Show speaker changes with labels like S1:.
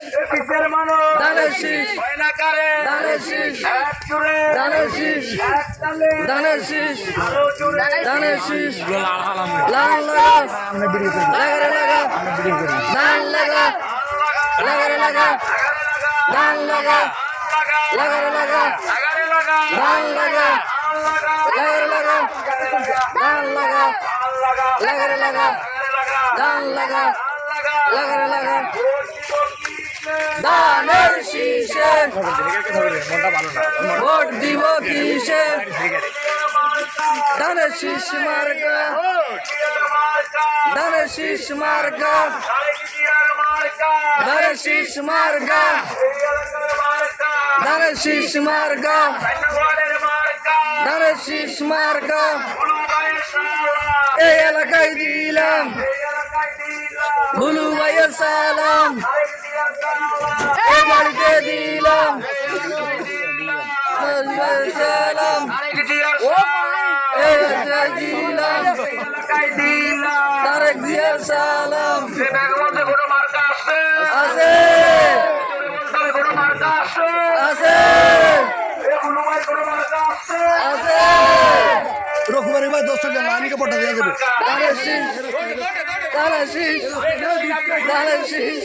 S1: কিসের মানুষ?
S2: ধানের শীষ
S1: হয় না কারে।
S2: ধানের শীষ
S1: এক চুরে
S2: ধানের শীষ
S1: এক তালে।
S2: ধানের শীষ
S1: আরও চুরে
S2: ধানের শীষ লাল লাগা। লাগারে লাগা। ধান লাগা লাগা। ধান লাগা। লাগারে লাগা।
S1: আগারে লাগা।
S2: ধান লাগা।
S1: লাগা।
S2: লাগা। ধান লাগা।
S1: লাগা।
S2: লাগা।
S1: আগারে লাগা।
S2: লাগা।
S1: লাগা।
S2: লাগারে লাগা। ধানের শীষে ভোট দিব কিসে ধানের শীষ মার্কা। ধানের শীষ মার্কা। ধানের শীষ মার্কা। ধানের শীষ মার্কা। ধানের শীষ মার্কা। এই এলাকায় দিলাম। বুলু ভাইয়ের সালাম। এই বাড়িতে দিলাম। সালাম। তারেক জিয়ার সালাম। আছে। আছে।
S3: রঘুবারি ভাই দশ টাকা মানিকে পটা দিয়ে দেবে
S2: ধানের শীষ ধানের শীষ